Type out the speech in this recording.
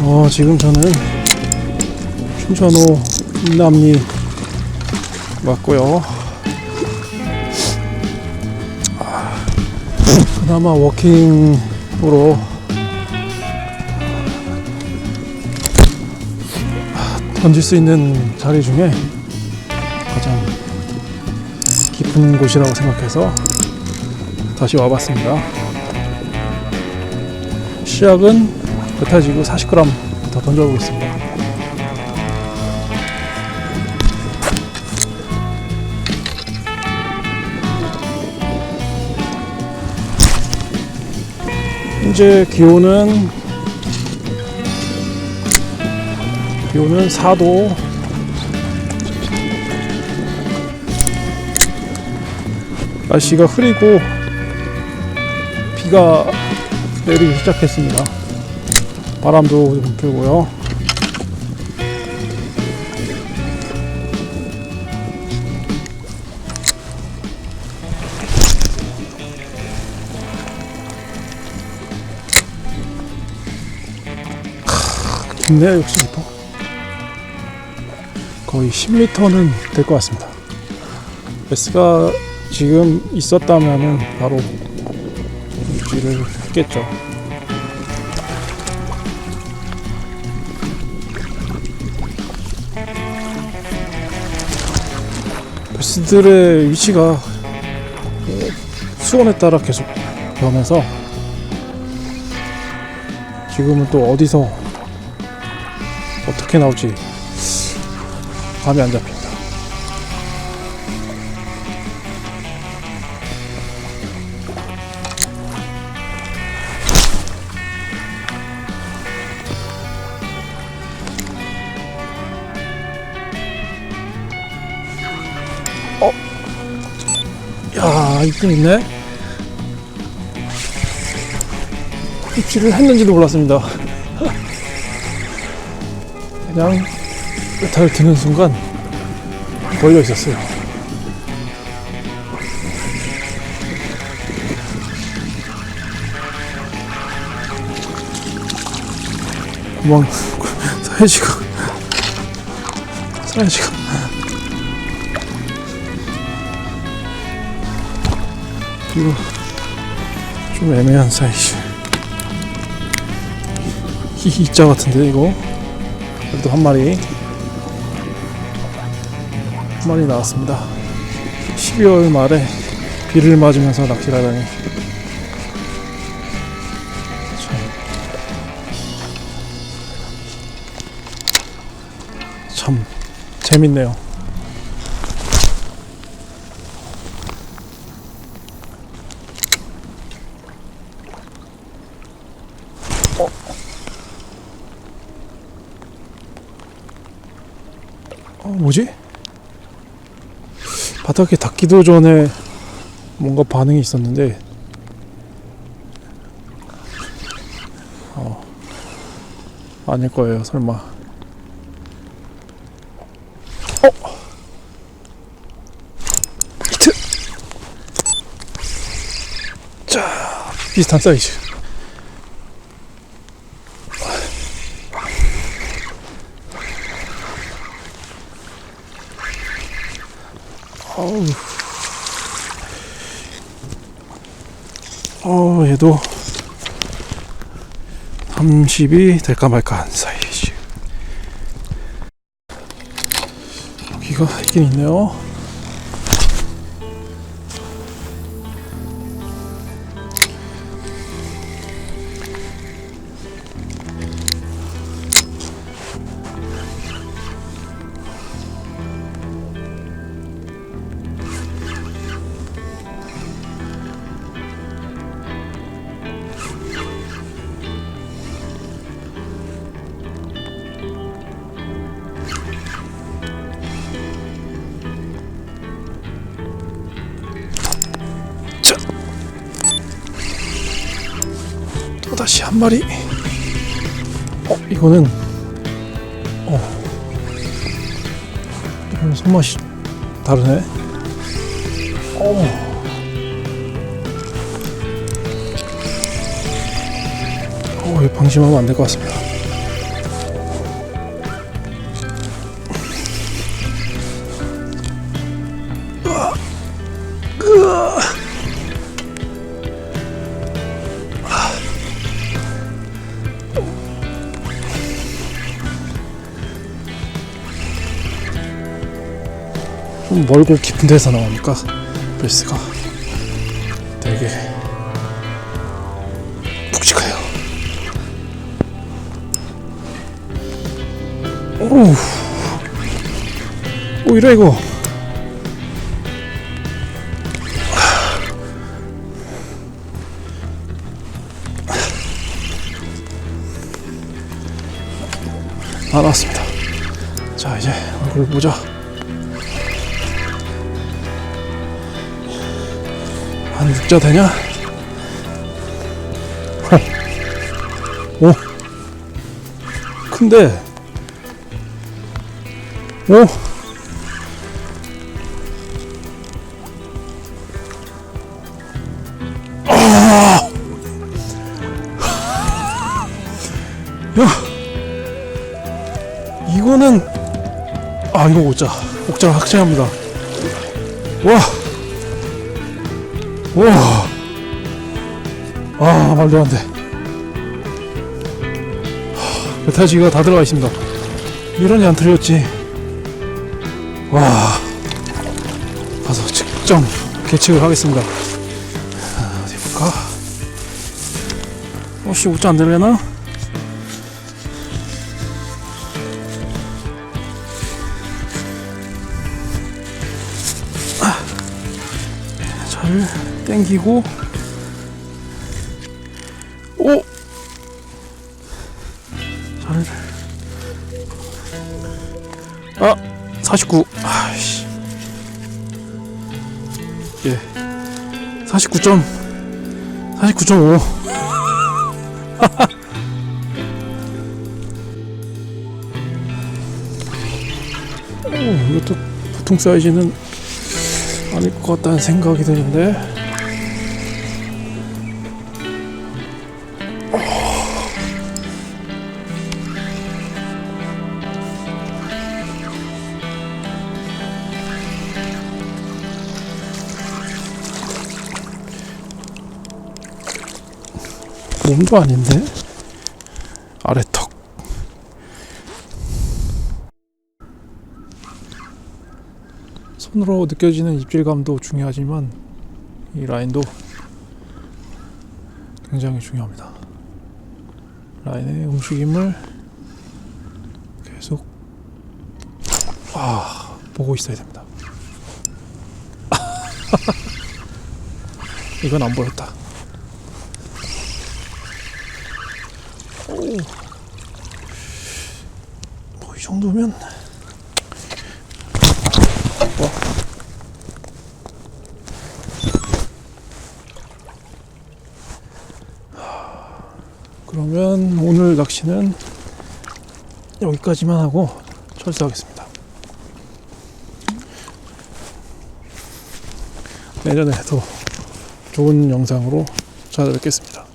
어, 지금 저는 춘천호 인남리 왔고요. 아, 그나마 워킹으로 아, 던질 수 있는 자리 중에 깊은 곳이라고 생각해서 다시 와봤습니다. 시작은 뱉어지고 40g부터 던져보겠습니다. 현재 기온은 기온은 4도 날씨가 흐리고 비가 내리기 시작했습니다. 바람도 좀 불고요. 크, 깊네요, 역시부터. 거의 10m는 될 것 같습니다. S가 지금 있었다면은 바로 유지를 했겠죠. 베스들의 위치가 그 수온에 따라 계속 변해서 지금은 또 어디서 어떻게 나올지 감이 안 잡힙 야, 있긴 있네. 입질을 했는지도 몰랐습니다. 그냥 메탈을 드는 순간 걸려 있었어요. 도망, 사야지가, 사야지가. 이거 좀 애매한 사이즈. 히히자 같은데 이거? 그래도 한 마리. 한 마리 나왔습니다. 12월 말에 비를 맞으면서 낚시를 하다니. 참, 참 재밌네요 어, 뭐지? 바닥에 닿기도 전에 뭔가 반응이 있었는데 어, 아닐 거예요 설마 어? 히트 자 비슷한 사이즈 어우. 어, 얘도 30이 될까 말까 한 사이즈. 여기가 있긴 있네요. 다시 한 마리. 어, 이거는 어. 이거는 손맛이 다르네. 어, 이거 방심하면 안 될 것 같습니다. 좀 멀고 깊은 데서 나오니까 베스가 되게 묵직해요. 오우. 오, 이래, 이거. 다 나왔습니다. 자, 이제 얼굴 보자. 한 6자 되냐? 오. 큰데. 오. 아. 야. 이거는 아 이거 옥자 옥자 확실합니다. 와. 와. 아 말도 안 돼. 메타지가 다 들어가 있습니다. 이런이 안 틀렸지. 와. 가서 측정 계측을 하겠습니다. 아, 어디 볼까? 혹시 옷자 안 되려나? 아. 잘 땡기고. 오! 잘 아! 49 아이씨. 예. 49점. 49.5 오, 이것도 보통 사이즈는 아닐 것 같다는 생각이 드는데 몸도 아닌데 아래 턱 손으로 느껴지는 입질감도 중요하지만 이 라인도 굉장히 중요합니다. 라인의 움직임을 계속 아 보고 있어야 됩니다. 이건 안 보였다. 뭐 이 정도면 그러면 오늘 낚시는 여기까지만 하고 철수하겠습니다. 내년에 더 좋은 영상으로 찾아뵙겠습니다.